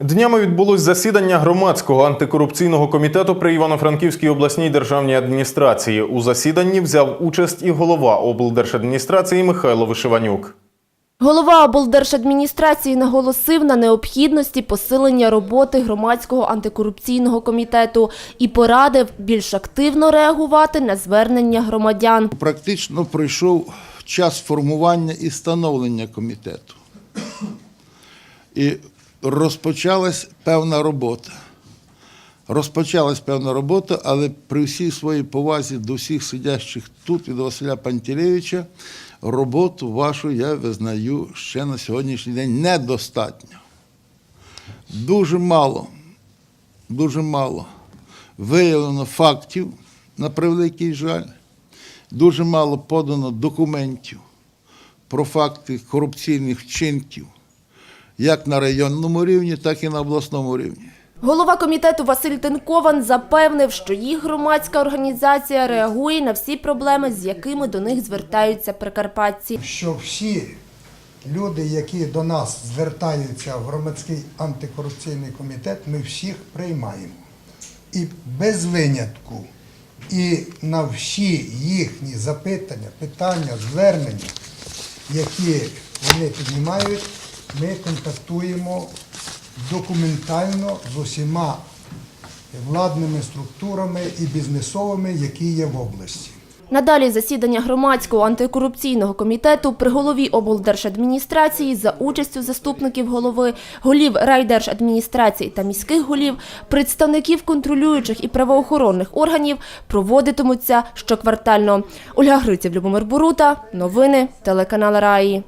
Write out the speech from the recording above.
Днями відбулось засідання громадського антикорупційного комітету при Івано-Франківській обласній державній адміністрації. У засіданні взяв участь і голова облдержадміністрації Михайло Вишиванюк. Голова облдержадміністрації наголосив на необхідності посилення роботи громадського антикорупційного комітету і порадив більш активно реагувати на звернення громадян. Практично пройшов час формування і становлення комітету. І розпочалась певна робота. Розпочалась певна робота, але при всій своїй повазі до всіх сидящих тут від Василя Пантелєвича, роботу вашу я визнаю ще на сьогоднішній день недостатньо. Дуже мало, дуже мало виявлено фактів, на превеликий жаль, дуже мало подано документів про факти корупційних вчинків, як на районному рівні, так і на обласному рівні. Голова комітету Василь Тенкован запевнив, що їх громадська організація реагує на всі проблеми, з якими до них звертаються прикарпатці. що всі люди, які до нас звертаються в громадський антикорупційний комітет, ми всіх приймаємо. І без винятку. І на всі їхні запитання, питання, звернення, які вони піднімають, ми контактуємо документально з усіма владними структурами і бізнесовими, які є в області. Надалі засідання громадського антикорупційного комітету при голові облдержадміністрації за участю заступників голови, голів райдержадміністрації та міських голів, представників контролюючих і правоохоронних органів проводитимуться щоквартально. Ольга Гриців, Любомир Борута, новини, телеканал Раї.